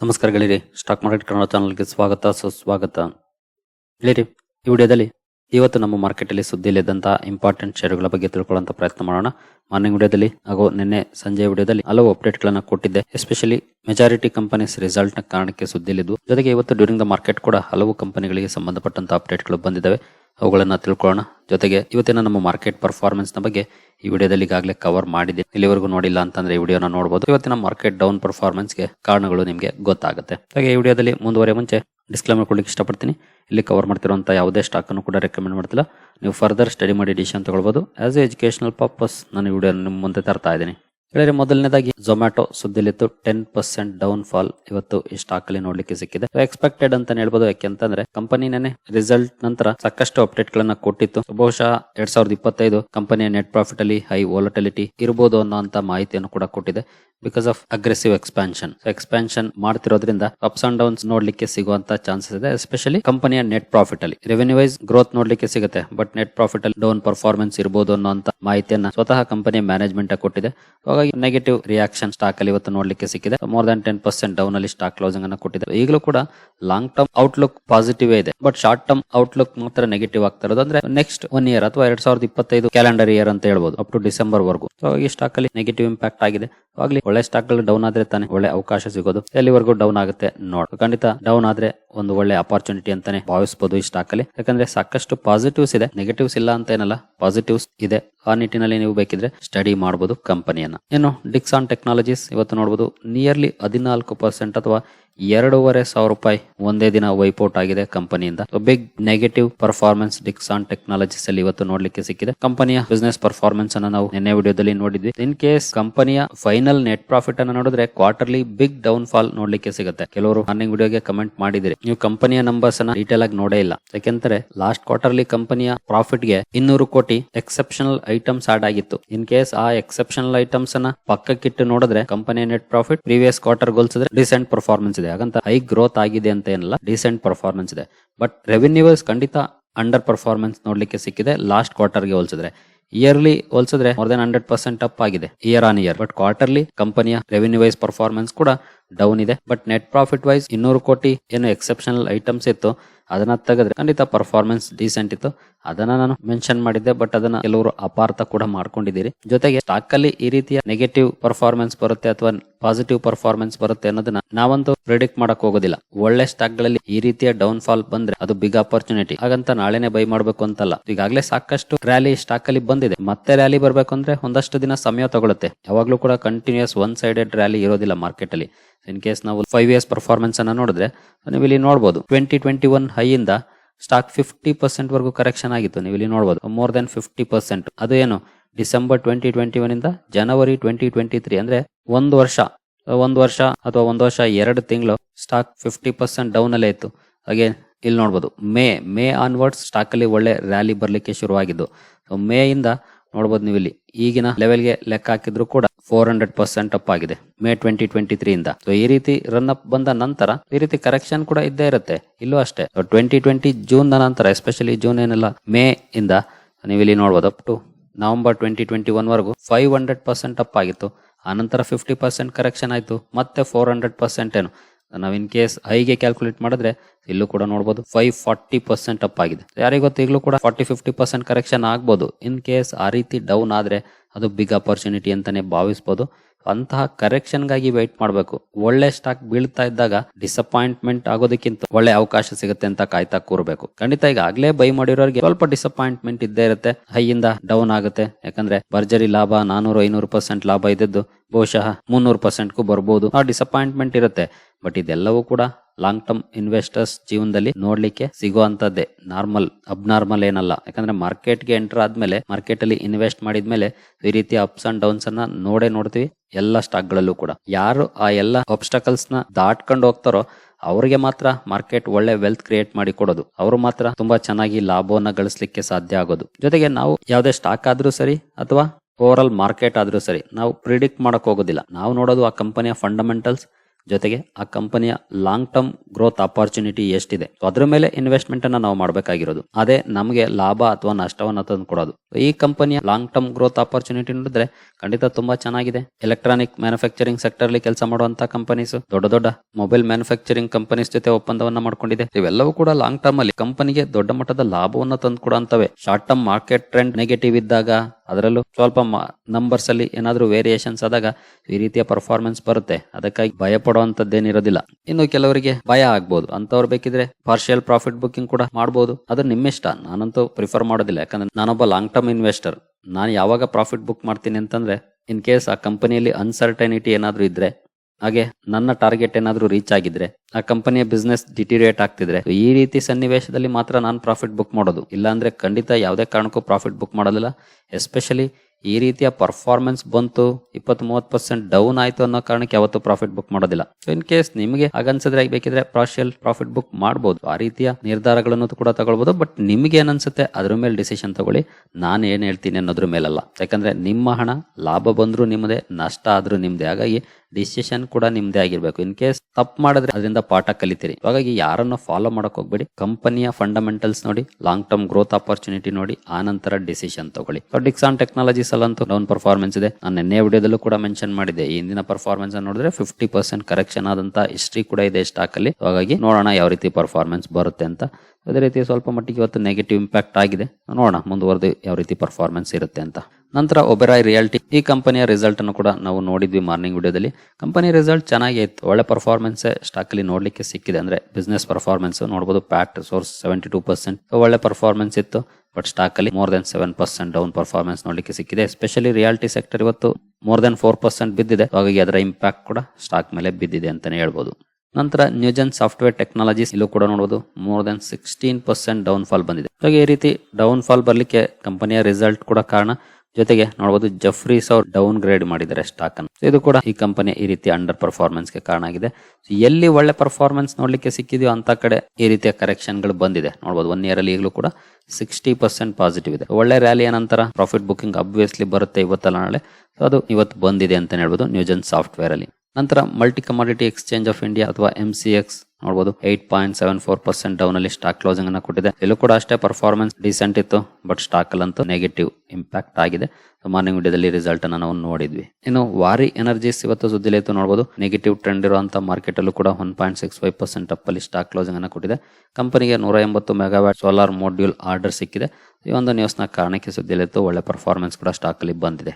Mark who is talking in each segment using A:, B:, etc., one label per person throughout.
A: ನಮಸ್ಕಾರ ಗೆಳೆಯರಿ. Stock market Kannada ಚಾನಲ್ಗೆ ಸ್ವಾಗತ, ಸುಸ್ವಾಗತ. ಗೆಳೆಯರಿ, ಈ ವಿಡಿಯೋದಲ್ಲಿ ಇವತ್ತು ನಮ್ಮ ಮಾರ್ಕೆಟ್ ಅಲ್ಲಿ ಸುದ್ದಿಯಲ್ಲಿದ್ದಂತಹ ಇಂಪಾರ್ಟೆಂಟ್ ಶೇರುಗಳ ಬಗ್ಗೆ ತಿಳ್ಕೊಳ್ಳುವಂತ ಪ್ರಯತ್ನ ಮಾಡೋಣ. ಮಾರ್ನಿಂಗ್ ವಿಡಿಯೋದಲ್ಲಿ ಹಾಗೂ ನಿನ್ನೆ ಸಂಜೆ ವಿಡಿಯೋದಲ್ಲಿ ಹಲವು ಅಪ್ಡೇಟ್ ಗಳನ್ನ ಕೊಟ್ಟಿದ್ದೆ. ಎಸ್ಪೆಷಲಿ ಮೆಜಾರಿಟಿ ಕಂಪನೀಸ್ ರಿಸಲ್ಟ್ನ ಕಾರಣಕ್ಕೆ ಸುದ್ದಿಯಲ್ಲಿದ್ದು, ಜೊತೆಗೆ ಇವತ್ತು ಡ್ಯೂರಿಂಗ್ ದ ಮಾರ್ಕೆಟ್ ಕೂಡ ಹಲವು ಕಂಪನಿಗಳಿಗೆ ಸಂಬಂಧಪಟ್ಟಂತಹ ಅಪ್ಡೇಟ್ಗಳು ಬಂದಿದ್ದಾವೆ. ಅವುಗಳನ್ನ ತಿಳ್ಕೊಳ್ಳೋಣ. ಜೊತೆಗೆ ಇವತ್ತಿನ ನಮ್ಮ ಮಾರ್ಕೆಟ್ ಪರ್ಫಾರ್ಮೆನ್ಸ್ನ ಬಗ್ಗೆ ಈ ವಿಡಿಯೋದಲ್ಲಿ ಈಗಾಗಲೇ ಕವರ್ ಮಾಡಿದೆ ಇಲ್ಲಿವರೆಗೂ ನೋಡಿಲ್ಲ ಅಂತಂದ್ರೆ ಈ ವಿಡಿಯೋನ ನೋಡಬಹುದು ಇವತ್ತಿನ ಮಾರ್ಕೆಟ್ ಡೌನ್ ಪರ್ಫಾರ್ಮೆನ್ಸ್ಗೆ ಕಾರಣಗಳು ನಿಮಗೆ ಗೊತ್ತಾಗುತ್ತೆ. ಹಾಗೆ ಈ ವಿಡಿಯೋದಲ್ಲಿ ಮುಂದುವರೆ ಮುಂಚೆ ಡಿಸ್ಕ್ಲೇಮರ್ ಕೊಡ್ಲಿಕ್ಕೆ ಇಷ್ಟಪಡ್ತೀನಿ. ಇಲ್ಲಿ ಕವರ್ ಮಾಡ್ತಿರುವಂಥ ಯಾವುದೇ ಸ್ಟಾಕ್ ಅನ್ನು ಕೂಡ ರೆಕಮೆಂಡ್ ಮಾಡ್ತಿಲ್ಲ. ನೀವು ಫರ್ದರ್ ಸ್ಟಡಿ ಮಾಡಿ ಡಿಸಿಷನ್ ತಗೊಳ್ಬೋದು. ಆಸ್ ಎ ಎಜುಕೇಶನಲ್ ಪರ್ಪಸ್ ನಾನು ಈ ವಿಡಿಯೋ ನಿಮ್ಮ ಮುಂದೆ ತರ್ತಾ ಇದ್ದೀನಿ. ಹೇಳಿದ್ರೆ ಮೊದಲನೇದಾಗಿ ಝೊಮ್ಯಾಟೊ ಸುದ್ದಿಲಿತ್ತು ಟೆನ್ ಪರ್ಸೆಂಟ್ ಡೌನ್ ಫಾಲ್ ಇವತ್ತು ಈ ಸ್ಟಾಕ್ ಅಲ್ಲಿ ನೋಡ್ಲಿಕ್ಕೆ ಸಿಕ್ಕಿದೆ. ಎಕ್ಸ್ಪೆಕ್ಟೆಡ್ ಅಂತ ಹೇಳ್ಬೋದು ಯಾಕೆಂತಂದ್ರೆ ಕಂಪನಿನೇ ರಿಸಲ್ಟ್ ನಂತರ ಸಾಕಷ್ಟು ಅಪ್ಡೇಟ್ ಗಳನ್ನ ಕೊಟ್ಟಿತ್ತು. ಬಹುಶಃ ಎರಡ್ ಸಾವಿರದ ಇಪ್ಪತ್ತೈದು ಕಂಪನಿಯ ನೆಟ್ ಪ್ರಾಫಿಟ್ ಅಲ್ಲಿ ಹೈ ವಾಲಟಿಲಿಟಿ ಇರಬಹುದು ಅನ್ನೋಂತ ಮಾಹಿತಿಯನ್ನು ಕೂಡ ಕೊಟ್ಟಿದೆ because of aggressive expansion expansion ಮಾಡ್ತಿರೋದ್ರಿಂದ ups and downs ನೋಡ್ಲಿಕ್ಕೆ ಸಿಗುವಂತ ಚಾನ್ಸಸ್ ಇದೆ ಎಸ್ಪೆಷಲಿ ಕಂಪನಿಯ ನೆಟ್ ಪ್ರಾಫಿಟ್ ಅಲ್ಲಿ. ರೆವೆನ್ಯೂ ವೈಸ್ ಗ್ರೋತ್ ನೋಡ್ಲಿಕ್ಕೆ ಸಿಗುತ್ತೆ ಬಟ್ ನೆಟ್ ಪ್ರಾಫಿಟ್ ಅಲ್ಲಿ ಡೌನ್ ಪರ್ಫಾರ್ಮೆನ್ಸ್ ಇರಬಹುದು ಅನ್ನೋಂತ ಮಾಹಿತಿಯನ್ನ ಸ್ವತಃ ಕಂಪನಿಯ ಮ್ಯಾನೇಜ್ಮೆಂಟ್ ಕೊಟ್ಟಿದೆ. ನೆಗೆಟಿವ್ ರಿಯಾಕ್ಷನ್ ಸ್ಟಾಕ್ ಅಲ್ಲಿ ಇವತ್ತು ನೋಡ್ಲಿಕ್ಕೆ ಸಿಕ್ಕಿದೆ. More than ten percent down ಅಲ್ಲಿ ಸ್ಟಾಕ್ ಕ್ಲೋಸಿಂಗ್ ಅನ್ನು ಕೊಟ್ಟಿದ್ದಾರೆ. ಈಗಲೂ ಕೂಡ ಲಾಂಗ್ ಟರ್ಮ್ ಔಟ್ಲುಕ್ ಪಾಸಿಟಿವ್ ಇದೆ. ಬಟ್ ಶಾರ್ಟ್ ಟರ್ಮ್ ಔಟ್ಲುಕ್ ಮಾತ್ರ ನೆಗೆಟಿವ್ ಆಗ್ತಾ ಇರೋದು. ಅಂದ್ರೆ ನೆಕ್ಸ್ಟ್ ಒನ್ ಇಯರ್ ಅಥವಾ ಎರಡ್ ಸಾವಿರದ ಇಪ್ಪತ್ತೈದು ಕ್ಯಾಲೆಂಡರ್ ಇಯರ್ ಅಂತ ಹೇಳ್ಬೋದು ಅಪ್ ಟು ಡಿಸೆಂಬರ್ ವರೆಗೂ. ಸೊ ಈ ಸ್ಟಾಕ್ ಅಲ್ಲಿ ನೆಗೆಟಿವ್ ಇಂಪ್ಯಾಕ್ಟ್ ಆಗಿದೆ. ಆಗ್ಲಿ, ಒಳ್ಳೆ ಸ್ಟಾಕ್ಗಳು ಡೌನ್ ಆದ್ರೆ ತಾನೆ ಒಳ್ಳೆ ಅವಕಾಶ ಸಿಗೋದು. ಎಲ್ಲಿವರೆಗೂ ಡೌನ್ ಆಗುತ್ತೆ ನೋಡ್. ಖಂಡಿತ ಡೌನ್ ಆದ್ರೆ ಒಂದು ಒಳ್ಳೆ ಅಪಾರ್ಚುನಿಟಿ ಅಂತಾನೆ ಭಾವಿಸಬಹುದು ಈ ಸ್ಟಾಕ್ ಅಲ್ಲಿ. ಯಾಕಂದ್ರೆ ಸಾಕಷ್ಟು ಪಾಸಿಟಿವ್ಸ್ ಇದೆ. ನೆಗೆಟಿವ್ಸ್ ಇಲ್ಲ ಅಂತ ಏನಲ್ಲ ಪಾಸಿಟಿವ್ಸ್ ಇದೆ. ಆ ನಿಟ್ಟಿನಲ್ಲಿ ನೀವು ಬೇಕಿದ್ರೆ ಸ್ಟಡಿ ಮಾಡಬಹುದು ಕಂಪನಿಯನ್ನ ಏನು ಡಿಕ್ಸಾನ್ ಟೆಕ್ನಾಲಜೀಸ್ ಇವತ್ತು ನೋಡಬಹುದು ನಿಯರ್ಲಿ ಹದಿನಾಲ್ಕು ಪರ್ಸೆಂಟ್ ಅಥವಾ ಎರಡೂವರೆ ಸಾವಿರ ರೂಪಾಯಿ ಒಂದೇ ದಿನ ವೈಪೌಟ್ ಆಗಿದೆ ಕಂಪನಿಯಿಂದ. Big negative performance Dixon Technologies ಅಲ್ಲಿ ಇವತ್ತು ನೋಡ್ಲಿಕ್ಕೆ ಸಿಕ್ಕಿದೆ. ಕಂಪನಿಯ ಬಿಸ್ನೆಸ್ ಪರ್ಫಾರ್ಮೆನ್ಸ್ ಅನ್ನ ನಾವು ನಿನ್ನೆ ವಿಡಿಯೋದಲ್ಲಿ ನೋಡಿದ್ವಿ. ಇನ್ ಕೇಸ್ ಕಂಪನಿಯ ಫೈನಲ್ ನೆಟ್ ಪ್ರಾಫಿಟ್ ಅನ್ನ ನೋಡಿದ್ರೆ ಕ್ವಾರ್ಟರ್ಲಿ ಬಿಗ್ ಡೌನ್ ಫಾಲ್ ನೋಡ್ಲಿಕ್ಕೆ ಸಿಗುತ್ತೆ. ಕೆಲವರು ಅರ್ನಿಂಗ್ ವಿಡಿಯೋಗೆ ಕಮೆಂಟ್ ಮಾಡಿದಿರಿ. ನೀವು ಕಂಪನಿಯ ನಂಬರ್ಸ್ ಅನ್ನ ಡೀಟೇಲ್ ಆಗಿ ನೋಡೇ ಇಲ್ಲ. ಯಾಕೆಂದ್ರೆ ಲಾಸ್ಟ್ ಕ್ವಾರ್ಟರ್ಲಿ ಕಂಪನಿಯ ಪ್ರಾಫಿಟ್ಗೆ ಇನ್ನೂರು ಕೋಟಿ ಎಕ್ಸೆಪ್ಷನಲ್ ಐಟಮ್ಸ್ ಆಡ್ ಆಗಿತ್ತು. ಇನ್ ಕೇಸ್ ಆ ಎಕ್ಸೆಪ್ಷನಲ್ ಐಟಮ್ಸ್ ಅನ್ನ ಪಕ್ಕಕ್ಕಿಟ್ಟು ನೋಡಿದ್ರೆ ಕಂಪನಿಯ net profit previous quarter goals decent performance ಇದೆ. ಹಾಗಂತ ಹೈ ಗ್ರೋತ್ ಆಗಿದೆ ಅಂತ ಏನಲ್ಲ ಡಿಸೆಂಟ್ ಪರ್ಫಾರ್ಮೆನ್ಸ್ ಇದೆ. ಬಟ್ ರೆವಿನ್ಯೂಸ್ ಖಂಡಿತ ಅಂಡರ್ ಪರ್ಫಾರ್ಮೆನ್ಸ್ ನೋಡ್ಲಿಕ್ಕೆ ಸಿಕ್ಕಿದೆ. ಲಾಸ್ಟ್ ಕ್ವಾರ್ಟರ್ಗೆ ಹೋಲಿಸಿದ್ರೆ. ಇಯರ್ಲಿ ಹೋಲಿಸಿದ್ರೆ more than hundred percent up ಆಗಿದೆ. Year on year but quarterly ಕಂಪನಿಯ ರೆವಿನ್ಯೂ ವೈಸ್ ಪರ್ಫಾರ್ಮೆನ್ಸ್ ಕೂಡ ಡೌನ್ ಇದೆ. ಬಟ್ ನೆಟ್ ಪ್ರಾಫಿಟ್ ವೈಸ್ ಇನ್ನೂರು ಕೋಟಿ ಏನು ಎಕ್ಸೆಪ್ಷನಲ್ ಐಟಮ್ಸ್ ಇತ್ತು. ಅದನ್ನ ತೆಗೆದ್ರೆ ಖಂಡಿತ ಪರ್ಫಾರ್ಮೆನ್ಸ್ ಡೀಸೆಂಟ್ ಇತ್ತು. ಅದನ್ನ ನಾನು ಮೆನ್ಷನ್ ಮಾಡಿದ್ದೆ ಬಟ್ ಅದನ್ನ ಕೆಲವರು ಅಪಾರ್ಥ ಕೂಡ ಮಾಡ್ಕೊಂಡಿದ್ದೀರಿ. ಜೊತೆಗೆ ಸ್ಟಾಕ್ ಅಲ್ಲಿ ಈ ರೀತಿಯ ನೆಗೆಟಿವ್ ಪರ್ಫಾರ್ಮೆನ್ಸ್ ಬರುತ್ತೆ ಅಥವಾ ಪಾಸಿಟಿವ್ ಪರ್ಫಾರ್ಮೆನ್ಸ್ ಬರುತ್ತೆ ಅನ್ನೋದನ್ನ ನಾವಂತೂ ಪ್ರಿಡಿಕ್ಟ್ ಮಾಡಕ್ ಹೋಗೋದಿಲ್ಲ. ಒಳ್ಳೆ ಸ್ಟಾಕ್ಗಳಲ್ಲಿ ಈ ರೀತಿಯ ಡೌನ್ ಫಾಲ್ ಬಂದ್ರೆ ಅದು ಬಿಗ್ ಅಪರ್ಚುನಿಟಿ ಹಾಗಂತ ನಾಳೆನೆ ಬೈ ಮಾಡ್ಬೇಕು ಅಂತಲ್ಲ. ಈಗಾಗಲೇ ಸಾಕಷ್ಟು ರ್ಯಾಲಿ ಸ್ಟಾಕ್ ಅಲ್ಲಿ ಬಂದಿದೆ. ಮತ್ತೆ ರ್ಯಾಲಿ ಬರಬೇಕು ಅಂದ್ರೆ ಒಂದಷ್ಟು ದಿನ ಸಮಯ ತಗೊಳುತ್ತೆ. ಯಾವಾಗ್ಲೂ ಕೂಡ ಕಂಟಿನ್ಯೂಸ್ ಒನ್ ಸೈಡೆಡ್ ರ್ಯಾಲಿ ಇರೋದಿಲ್ಲ ಮಾರ್ಕೆಟ್ ಅಲ್ಲಿ. ಇನ್ ಕೇಸ್ ನಾವು ಫೈವ್ ಇಯರ್ಸ್ ಪರ್ಫಾರ್ಮೆನ್ಸ್ ಅನ್ನ ನೋಡಿದ್ರೆ ನೀವು ಇಲ್ಲಿ ನೋಡಬಹುದು ಟ್ವೆಂಟಿ ಟ್ವೆಂಟಿ ಒನ್ ಹೈ ಇಂದ ಸ್ಟಾಕ್ ಫಿಫ್ಟಿ ಪರ್ಸೆಂಟ್ ವರೆಗೂ ಕರೆಕ್ಷನ್ ಆಗಿತ್ತು ನೀವು ಇಲ್ಲಿ ನೋಡಬಹುದು ಮೋರ್ ದನ್ ಫಿಫ್ಟಿ ಪರ್ಸೆಂಟ್ ಅದು ಏನು? ಡಿಸೆಂಬರ್ ಟ್ವೆಂಟಿ ಟ್ವೆಂಟಿ ಒನ್ ಇಂದ ಜನವರಿ ಟ್ವೆಂಟಿ ಟ್ವೆಂಟಿ ತ್ರೀ ಅಂದ್ರೆ ಒಂದು ವರ್ಷ ಒಂದು ವರ್ಷ ಅಥವಾ ಒಂದು ವರ್ಷ ಎರಡು ತಿಂಗಳು ಸ್ಟಾಕ್ ಫಿಫ್ಟಿ ಪರ್ಸೆಂಟ್ ಡೌನ್ ಅಲ್ಲೇ ಇತ್ತು. ಹಾಗೆ ಇಲ್ಲಿ ನೋಡಬಹುದು ಮೇ ಮೇ ಆನ್ವರ್ಡ್ಸ್ ಸ್ಟಾಕ್ ಅಲ್ಲಿ ಒಳ್ಳೆ ರ್ಯಾಲಿ ಬರ್ಲಿಕ್ಕೆ ಶುರುವಾಗಿದ್ದು. ಮೇ ಇಂದ ನೋಡಬಹುದು ನೀವು ಇಲ್ಲಿ. ಈಗಿನ ಲೆವೆಲ್ಗೆ ಲೆಕ್ಕ ಹಾಕಿದ್ರು ಕೂಡ ಫೋರ್ ಹಂಡ್ರೆಡ್ ಪರ್ಸೆಂಟ್ ಅಪ್ ಆಗಿದೆ. ಮೇ ಟ್ವೆಂಟಿ ಟ್ವೆಂಟಿ ತ್ರೀ ಇಂದ. ಸೊ ಈ ರೀತಿ ರನ್ ಅಪ್ ಬಂದ ನಂತರ ಈ ರೀತಿ ಕರೆಕ್ಷನ್ ಕೂಡ ಇದ್ದೇ ಇರುತ್ತೆ. ಇಲ್ಲೂ ಅಷ್ಟೇ. ಟ್ವೆಂಟಿ ಟ್ವೆಂಟಿ ಜೂನ್ ನಂತರ ಎಸ್ಪೆಷಲಿ ಜೂನ್ ಏನೆಲ್ಲ ಮೇ ಇಂದ ನೀವು ಇಲ್ಲಿ ನೋಡಬಹುದು up to November twenty twenty one ವರೆಗೂ ಫೈವ್ ಹಂಡ್ರೆಡ್ ಪರ್ಸೆಂಟ್ ಅಪ್ ಆಗಿತ್ತು. ಆನಂತರ ಫಿಫ್ಟಿ ಪರ್ಸೆಂಟ್ ಕರೆಕ್ಷನ್ ಆಯಿತು. ಮತ್ತೆ ಫೋರ್ ಹಂಡ್ರೆಡ್ ಪರ್ಸೆಂಟ್ ಏನು? ನಾವು ಇನ್ ಕೇಸ್ ಹೈಗೆ ಕ್ಯಾಲ್ಕುಲೇಟ್ ಮಾಡಿದ್ರೆ ಇಲ್ಲೂ ಕೂಡ ನೋಡಬಹುದು ಫೈವ್ ಫಾರ್ಟಿ ಪರ್ಸೆಂಟ್ ಅಪ್ ಆಗಿದೆ. ಯಾರಿಗೂ ಗೊತ್ತು? ಈಗಲೂ ಕೂಡ ಫಾರ್ಟಿ ಫಿಫ್ಟಿ ಪರ್ಸೆಂಟ್ ಕರೆಕ್ಷನ್ ಆಗ್ಬೋದು. ಇನ್ ಕೇಸ್ ಆ ರೀತಿ ಡೌನ್ ಆದ್ರೆ ಅದು ಬಿಗ್ ಅಪರ್ಚುನಿಟಿ ಅಂತಾನೆ ಭಾವಿಸಬಹುದು ಅಂತಹ ಕರೆಕ್ಷನ್ಗಾಗಿ ವೆಯ್ಟ್ ಮಾಡಬೇಕು. ಒಳ್ಳೆ ಸ್ಟಾಕ್ ಬೀಳ್ತಾ ಇದ್ದಾಗ ಡಿಸಪಾಯಿಂಟ್ಮೆಂಟ್ ಆಗೋದಕ್ಕಿಂತ ಒಳ್ಳೆ ಅವಕಾಶ ಸಿಗುತ್ತೆ ಅಂತ ಕಾಯ್ತಾ ಕೂರಬೇಕು. ಖಂಡಿತ ಈಗ ಆಗ್ಲೇ ಬೈ ಮಾಡಿರೋರಿಗೆ ಸ್ವಲ್ಪ ಡಿಸಪಾಯಿಂಟ್ಮೆಂಟ್ ಇದ್ದೇ ಇರುತ್ತೆ. ಹೈಯಿಂದ ಡೌನ್ ಆಗುತ್ತೆ. ಯಾಕಂದ್ರೆ ಭರ್ಜರಿ ಲಾಭ ನಾನೂರು, ಐನೂರು ಪರ್ಸೆಂಟ್ ಲಾಭ ಇದ್ದದ್ದು ಬಹುಶಃ ಮುನ್ನೂರು ಪರ್ಸೆಂಟ್ಗೂ ಬರ್ಬೋದು. ಆ ಡಿಸಪಾಯಿಂಟ್ಮೆಂಟ್ ಇರುತ್ತೆ. ಬಟ್ ಇದೆಲ್ಲವೂ ಕೂಡ ಲಾಂಗ್ ಟರ್ಮ್ ಇನ್ವೆಸ್ಟರ್ಸ್ ಜೀವನದಲ್ಲಿ ನೋಡ್ಲಿಕ್ಕೆ ಸಿಗುವಂತದ್ದೇ. ನಾರ್ಮಲ್ ಅಬ್ನಾರ್ಮಲ್ ಏನಲ್ಲ. ಯಾಕಂದ್ರೆ ಮಾರ್ಕೆಟ್ಗೆ ಎಂಟರ್ ಆದ್ಮೇಲೆ ಮಾರ್ಕೆಟ್ ಅಲ್ಲಿ ಇನ್ವೆಸ್ಟ್ ಮಾಡಿದ್ಮೇಲೆ ಈ ರೀತಿಯ ಅಪ್ಸ್ ಅಂಡ್ ಡೌನ್ಸ್ ಅನ್ನ ನೋಡೇ ನೋಡ್ತೀವಿ, ಎಲ್ಲ ಸ್ಟಾಕ್ ಗಳಲ್ಲೂ ಕೂಡ. ಯಾರು ಆ ಎಲ್ಲ ಆಬ್ಸ್ಟಕಲ್ಸ್ನ ದಾಟ್ಕೊಂಡು ಹೋಗ್ತಾರೋ, ಅವ್ರಿಗೆ ಮಾತ್ರ ಮಾರ್ಕೆಟ್ ಒಳ್ಳೆ ವೆಲ್ತ್ ಕ್ರಿಯೇಟ್ ಮಾಡಿ ಕೊಡೋದು. ಅವರು ಮಾತ್ರ ತುಂಬಾ ಚೆನ್ನಾಗಿ ಲಾಭವನ್ನ ಗಳಿಸ್ಲಿಕ್ಕೆ ಸಾಧ್ಯ ಆಗೋದು. ಜೊತೆಗೆ ನಾವು ಯಾವುದೇ ಸ್ಟಾಕ್ ಆದ್ರೂ ಸರಿ ಅಥವಾ ಓವರ್ ಆಲ್ ಮಾರ್ಕೆಟ್ ಆದ್ರೂ ಸರಿ, ನಾವು ಪ್ರಿಡಿಕ್ಟ್ ಮಾಡಕ್ ಹೋಗೋದಿಲ್ಲ. ನಾವು ನೋಡೋದು ಆ ಕಂಪನಿಯ ಫಂಡಮೆಂಟಲ್ಸ್ ಜೊತೆಗೆ ಆ ಕಂಪನಿಯ ಲಾಂಗ್ ಟರ್ಮ್ ಗ್ರೋತ್ ಅಪಾರ್ಚುನಿಟಿ ಎಷ್ಟಿದೆ. ಅದರ ಮೇಲೆ ಇನ್ವೆಸ್ಟ್ಮೆಂಟ್ ಅನ್ನ ನಾವು ಮಾಡಬೇಕಾಗಿರೋದು. ಅದೇ ನಮಗೆ ಲಾಭ ಅಥವಾ ನಷ್ಟವನ್ನು ತಂದು ಕೊಡೋದು. ಈ ಕಂಪನಿಯ ಲಾಂಗ್ ಟರ್ಮ್ ಗ್ರೋತ್ ಅಪಾರ್ಚುನಿಟಿ ನೋಡಿದ್ರೆ ಖಂಡಿತ ತುಂಬಾ ಚೆನ್ನಾಗಿದೆ. ಎಲೆಕ್ಟ್ರಾನಿಕ್ ಮ್ಯಾನುಫ್ಯಾಕ್ಚರಿಂಗ್ ಸೆಕ್ಟರ್ ಅಲ್ಲಿ ಕೆಲಸ ಮಾಡುವಂತಹ ಕಂಪನೀಸ್ ದೊಡ್ಡ ದೊಡ್ಡ ಮೊಬೈಲ್ ಮ್ಯಾನುಫ್ಯಾಕ್ಚರಿಂಗ್ ಕಂಪನೀಸ್ ಜೊತೆ ಒಪ್ಪಂದವನ್ನ ಮಾಡ್ಕೊಂಡಿದೆ. ಇವೆಲ್ಲವೂ ಕೂಡ ಲಾಂಗ್ ಟರ್ಮ್ ಅಲ್ಲಿ ಕಂಪನಿಗೆ ದೊಡ್ಡ ಮಟ್ಟದ ಲಾಭವನ್ನು ತಂದು ಕೊಡುವಂತವೆ. Short term market trend negative ಇದ್ದಾಗ ಅದರಲ್ಲೂ ಸ್ವಲ್ಪ ನಂಬರ್ಸ್ ಅಲ್ಲಿ ಏನಾದರೂ ವೇರಿಯೇಷನ್ಸ್ ಆದಾಗ ಈ ರೀತಿಯ ಪರ್ಫಾರ್ಮೆನ್ಸ್ ಬರುತ್ತೆ. ಅದಕ್ಕಾಗಿ ಭಯ ಪಡುವಂತದ್ದೇನಿರೋದಿಲ್ಲ ಇನ್ನು ಕೆಲವರಿಗೆ ಭಯ ಆಗ್ಬೋದು. ಅಂತವ್ರು ಬೇಕಿದ್ರೆ ಪಾರ್ಷಿಯಲ್ ಪ್ರಾಫಿಟ್ ಬುಕ್ಕಿಂಗ್ ಕೂಡ ಮಾಡಬಹುದು ಅದು ನಿಮ್ಮಿಷ್ಟ ನಾನಂತೂ ಪ್ರಿಫರ್ ಮಾಡೋದಿಲ್ಲ. ಯಾಕಂದ್ರೆ ನಾನೊಬ್ಬ ಲಾಂಗ್ ಟರ್ಮ್ ಇನ್ವೆಸ್ಟರ್ ನಾನು ಯಾವಾಗ ಪ್ರಾಫಿಟ್ ಬುಕ್ ಮಾಡ್ತೀನಿ ಅಂತಂದ್ರೆ ಇನ್ ಕೇಸ್ ಆ ಕಂಪನಿಯಲ್ಲಿ ಅನ್ಸರ್ಟನಿಟಿ ಏನಾದರೂ ಇದ್ರೆ ಹಾಗೆ ನನ್ನ ಟಾರ್ಗೆಟ್ ಏನಾದರೂ ರೀಚ್ ಆಗಿದ್ರೆ, ಆ ಕಂಪನಿಯ ಬಿಸ್ನೆಸ್ ಡಿಟಿರಿಯೇಟ್ ಆಗ್ತಿದ್ರೆ, ಈ ರೀತಿ ಸನ್ನಿವೇಶದಲ್ಲಿ ಮಾತ್ರ ನಾನು ಪ್ರಾಫಿಟ್ ಬುಕ್ ಮಾಡೋದು. ಇಲ್ಲಾಂದ್ರೆ ಖಂಡಿತ ಯಾವುದೇ ಕಾರಣಕ್ಕೂ ಪ್ರಾಫಿಟ್ ಬುಕ್ ಮಾಡೋದಿಲ್ಲ. ಎಸ್ಪೆಷಲಿ ಈ ರೀತಿಯ ಪರ್ಫಾರ್ಮೆನ್ಸ್ ಬಂತು ಇಪ್ಪತ್ತು ಮೂವತ್ತು ಪರ್ಸೆಂಟ್ ಡೌನ್ ಆಯ್ತು ಅನ್ನೋ ಕಾರಣಕ್ಕೆ ಯಾವತ್ತೂ ಪ್ರಾಫಿಟ್ ಬುಕ್ ಮಾಡೋದಿಲ್ಲ. ಇನ್ ಕೇಸ್ ನಿಮಗೆ ಹಾಗನ್ಸಿದ್ರೆ ಬೇಕಿದ್ರೆ ಪಾರ್ಷಿಯಲ್ ಪ್ರಾಫಿಟ್ ಬುಕ್ ಮಾಡಬಹುದು ಆ ರೀತಿಯ ನಿರ್ಧಾರಗಳನ್ನು ಕೂಡ ತಗೊಳ್ಬಹುದು ಬಟ್ ನಿಮ್ಗೆ ಏನನ್ಸುತ್ತೆ, ಅದ್ರ ಮೇಲೆ ಡಿಸಿಷನ್ ತಗೊಳ್ಳಿ. ನಾನು ಏನು ಹೇಳ್ತೀನಿ ಅನ್ನೋದ್ರ ಮೇಲಲ್ಲ. ಯಾಕಂದ್ರೆ ನಿಮ್ಮ ಹಣ ಲಾಭ ಬಂದರೂ ನಿಮ್ಮದೇ, ನಷ್ಟ ಆದರೂ ನಿಮ್ಮದೇ ಹಾಗಾಗಿ ಡಿಸಿಷನ್ ಕೂಡ ನಿಮ್ದೇ ಆಗಿರ್ಬೇಕು. ಇನ್ ಕೇಸ್ ತಪ್ಪು ಮಾಡಿದ್ರೆ ಅದರಿಂದ ಪಾಠ ಕಲಿತೀರಿ. ಹಾಗಾಗಿ ಯಾರನ್ನು ಫಾಲೋ ಮಾಡಕ್ ಹೋಗ್ಬೇಡಿ. ಕಂಪನಿಯ ಫಂಡಮೆಂಟಲ್ಸ್ ನೋಡಿ ಲಾಂಗ್ ಟರ್ಮ್ ಗ್ರೋತ್ ಆಪರ್ಚುನಿಟಿ ನೋಡಿ ಆ ನಂತರ ಡಿಸಿಷನ್ ತಗೊಳ್ಳಿ ಡಿಕ್ಸಾನ್ ಟೆಕ್ನಾಲಜೀಸ್ ಅಲ್ಲಂತೂ ಡೌನ್ ಪರ್ಫಾರ್ಮೆನ್ಸ್ ಇದೆ. ನಾನು ನಿನ್ನೆ ವಿಡಿಯೋದಲ್ಲೂ ಕೂಡ ಮೆನ್ಷನ್ ಮಾಡಿದೆ ಈ ಹಿಂದಿನ ಪರ್ಫಾರ್ಮೆನ್ಸ್ ನೋಡಿದ್ರೆ ಫಿಫ್ಟಿ ಪರ್ಸೆಂಟ್ ಕರೆಕ್ಷನ್ ಆದಂತ ಹಿಸ್ಟ್ರಿ ಕೂಡ ಇದೆ ಸ್ಟಾಕ್ ಅಲ್ಲಿ. ಹಾಗಾಗಿ ನೋಡೋಣ ಯಾವ ರೀತಿ ಪರ್ಫಾರ್ಮೆನ್ಸ್ ಬರುತ್ತೆ ಅಂತ. ಅದೇ ರೀತಿ ಸ್ವಲ್ಪ ಮಟ್ಟಿಗೆ ಇವತ್ತು ನೆಗೆಟಿವ್ ಇಂಪ್ಯಾಕ್ಟ್ ಆಗಿದೆ. ನೋಡೋಣ ಮುಂದುವರೆದು ಯಾವ ರೀತಿ ಪರ್ಫಾರ್ಮೆನ್ಸ್ ಇರುತ್ತೆ ಅಂತ. ನಂತರ ಒಬೆರಾಯ್ ರಿಯಾಲಿಟಿ ಈ ಕಂಪನಿಯ ರಿಸಲ್ಟ್ ಅನ್ನು ಕೂಡ ನಾವು ನೋಡಿದ್ವಿ ಮಾರ್ನಿಂಗ್ ವಿಡಿಯೋದಲ್ಲಿ. ಕಂಪನಿ ರಿಸಲ್ಟ್ ಚೆನ್ನಾಗಿ ಇತ್ತು. ಒಳ್ಳೆ ಪರ್ಫಾರ್ಮೆನ್ಸ್ ಸ್ಟಾಕ್ ಅಲ್ಲಿ ನೋಡ್ಲಿಕ್ಕೆ ಸಿಕ್ಕಿದೆ. ಅಂದ್ರೆ ಬಿಸ್ನೆಸ್ ಪರ್ಫಾರ್ಮೆನ್ಸ್ ನೋಡಬಹುದು PAT soars seventy two percent ಒಳ್ಳೆ ಪರ್ಫಾರ್ಮೆನ್ಸ್ ಇತ್ತು ಬಟ್ ಸ್ಟಾಕ್ ಅಲ್ಲಿ more than seven percent down performance ನೋಡ್ಲಿಕ್ಕೆ ಸಿಕ್ಕಿದೆ. ಎಸ್ಪೆಷಲಿ ರಿಯಾಲಿಟಿ ಸೆಕ್ಟರ್ ಇವತ್ತು ಮೋರ್ ದೆನ್ ಫೋರ್ ಪರ್ಸೆಂಟ್ ಬಿದ್ದಿದೆ. ಹಾಗಾಗಿ ಅದರ ಇಂಪ್ಯಾಕ್ಟ್ ಕೂಡ ಸ್ಟಾಕ್ ಮೇಲೆ ಬಿದ್ದಿದೆ ಅಂತಾನೆ ಹೇಳ್ಬೋದು. ನಂತರ ನ್ಯೂಜನ್ ಸಾಫ್ಟ್ವೇರ್ ಟೆಕ್ನಾಲಜೀಸ್ ಇಲ್ಲೂ ಕೂಡ ನೋಡಬಹುದು more than sixteen percent downfall ಬಂದಿದೆ. ಹಾಗೆ ಈ ರೀತಿ ಡೌನ್ ಫಾಲ್ ಬರ್ಲಿಕ್ಕೆ ಕಂಪನಿಯ ರಿಸಲ್ಟ್ ಕೂಡ ಕಾರಣ ಜೊತೆಗೆ ನೋಡಬಹುದು ಜಫ್ರೀಸ್ ಅವ್ರು ಡೌನ್ ಗ್ರೇಡ್ ಮಾಡಿದ್ದಾರೆ ಸ್ಟಾಕ್ ಅನ್ನು. ಇದು ಕೂಡ ಈ ಕಂಪನಿ ಈ ರೀತಿ ಅಂಡರ್ ಪರ್ಫಾರ್ಮೆನ್ಸ್ಗೆ ಕಾರಣ ಆಗಿದೆ. ಎಲ್ಲಿ ಒಳ್ಳೆ ಪರ್ಫಾರ್ಮೆನ್ಸ್ ನೋಡ್ಲಿಕ್ಕೆ ಸಿಕ್ಕಿದೆಯೋ ಅಂತ ಕಡೆ ಈ ರೀತಿಯ ಕರೆಕ್ಷನ್ಗಳು ಬಂದಿದೆ. ನೋಡಬಹುದು ಒನ್ ಇಯರ್ ಅಲ್ಲಿ ಈಗಲೂ ಕೂಡ ಸಿಕ್ಸ್ಟಿ ಪರ್ಸೆಂಟ್ ಪಾಸಿಟಿವ್ ಇದೆ. ಒಳ್ಳೆ ರ್ಯಾಲಿಯ ನಂತರ ಪ್ರಾಫಿಟ್ ಬುಕಿಂಗ್ ಅಬ್ವಿಯಸ್ಲಿ ಬರುತ್ತೆ ಇವತ್ತಲ್ಲ ನಾಳೆ. ಅದು ಇವತ್ತು ಬಂದಿದೆ ಅಂತ ಹೇಳ್ಬೋದು ನ್ಯೂಜನ್ ಸಾಫ್ಟ್ವೇರ್ ಅಲ್ಲಿ. ನಂತರ multi commodity exchange of India ಅಥವಾ ಎಂ ಸಿ ಎಕ್ಸ್ ನೋಡಬಹುದು eight point seven four percent down ಅಲ್ಲಿ ಸ್ಟಾಕ್ ಕ್ಲೋಸಿಂಗ್ ಅನ್ನು ಕೊಟ್ಟಿದೆ. ಇಲ್ಲೂ ಕೂಡ ಅಷ್ಟೇ ಪರ್ಫಾರ್ಮೆನ್ಸ್ ಡಿಸೆಂಟ್ ಇತ್ತು ಬಟ್ ಸ್ಟಾಕ್ ಅಲ್ಲಂತೂ ನೆಗೆಟಿವ್ ಇಂಪ್ಯಾಕ್ಟ್ ಆಗಿದೆ. ಮಾರ್ನಿಂಗ್ ವಿಡಿಯೋದಲ್ಲಿ ರಿಸಲ್ಟ್ ಅನ್ನು ನಾವು ನೋಡಿದ್ವಿ. ಇನ್ನು ವಾರಿ ಎನರ್ಜೀಸ್ ಇವತ್ತು ಸುದ್ದಿಲಿ ಇತ್ತು ನೋಡಬಹುದು ನೆಗೆಟಿವ್ ಟ್ರೆಂಡ್ ಇರುವಂತಹ ಮಾರ್ಕೆಟ್ ಅಲ್ಲೂ ಕೂಡ one point six five percent up ಅಲ್ಲಿ ಸ್ಟಾಕ್ ಕ್ಲೋಸಿಂಗ್ ಅನ್ನು ಕೊಟ್ಟಿದೆ. ಕಂಪನಿಗೆ ನೂರ ಎಂಬತ್ತು ಮೆಗಾವ್ಯಾಟ್ ಸೋಲಾರ್ ಮಾಡ್ಯೂಲ್ ಆರ್ಡರ್ ಸಿಕ್ಕಿದೆ. ಈ ಒಂದು ನ್ಯೂಸ್ನ ಕಾರಣಕ್ಕೆ ಸುದ್ದಿಲಿ ಇತ್ತು ಒಳ್ಳೆ ಪರ್ಫಾರ್ಮೆನ್ಸ್ ಕೂಡ ಸ್ಟಾಕ್ ಅಲ್ಲಿ ಬಂದಿದೆ.